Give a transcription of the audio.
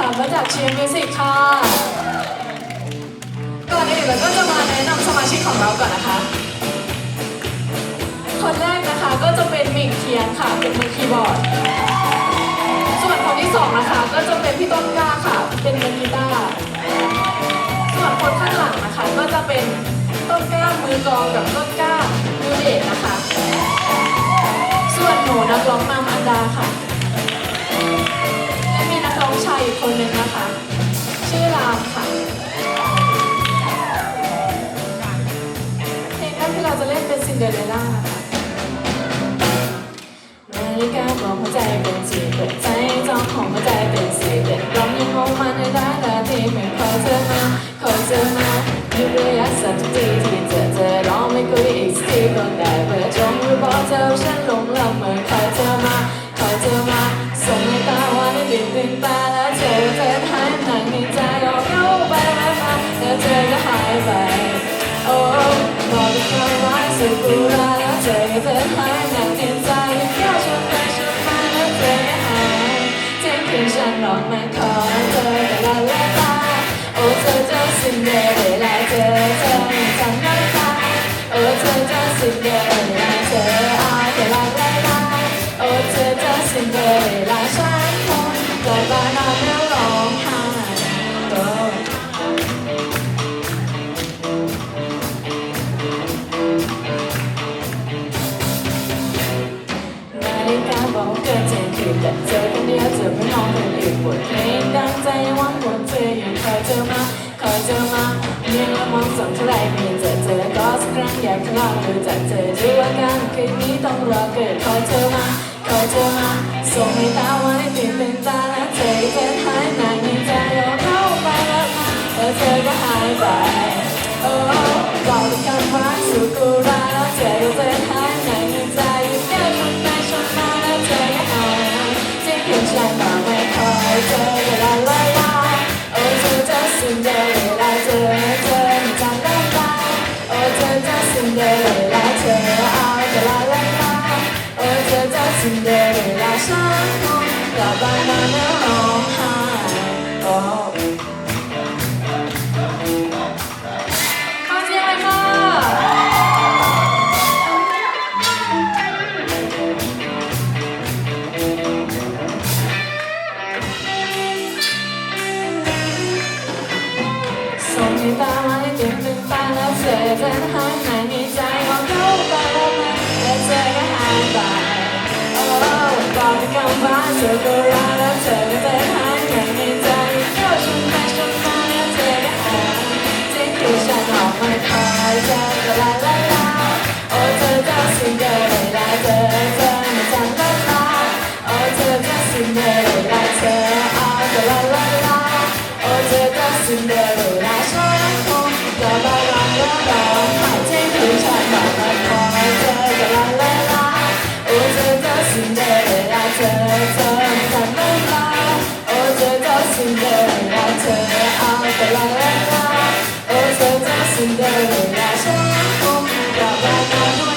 นะคะมาจากเชียร์มิวสิกค่ะ ก่อนอื่นเราก็จะมาแนะนำสมาชิกของเราก่อนนะคะ คนแรกนะคะก็จะเป็นหมิงเทียนค่ะ เป็นมือคีย์บอร์ด ส่วนคนที่สองนะคะ ก็จะเป็นพี่ต้นกล้าค่ะ เป็นมือกีตาร์ส่วนคนข้างหลังนะคะ ก็จะเป็นต้นกล้ามือกลองกับต้นกล้ามือเบสนะคะ ส่วนหนูนักร้องนำอันดาค่ะ อีกคนหนึ่งนะคะ ชื่อรามค่ะเพลงแรกที่เราจะเล่นเป็นซินเดอเรลล่านะคะนาฬิกาบอกหัวใจเป็นสีเปิดใจจองของหัวใจเป็นสีเด็ดร้องยังงงมันในได้แต่ที่ไม่คอยเธอมาคอยเธอมาอยู่ระยะสั้นทุกทีที่เจอเธอร้องไม่คุยอีกสักทีก็ได้เปิดชมหรือบอกเธอฉัน บอกจะทำร้ายสุดกูราแล้วเธอเธอ รั้งอยากจะลองดูจากเธอดูอาการคืนนี้ต้องรอเกิดคอยเธอมาคอยเธอมาส่งให้ตาว่า เธอจะสิ่งเดียวเวลาฉันคงกลับบ้า บอกด้วยคำว่าเธอก็รักแล้วเธอก็จะหายหายในใจเที่ยวชนไปชนมาแล้วเธอก็หายที่คือฉันออกมาคอยเธอก็ลาลาลาโอ้เธอจะสิ่งเดียวเวลาเธอเธอไม่จำได้ลาโอ้เธอจะสิ่งเดียวเวลาเธอเอาแต่ลาลาลาโอ้เธอจะสิ่งเดียวเว Cinderella, son como un caballo.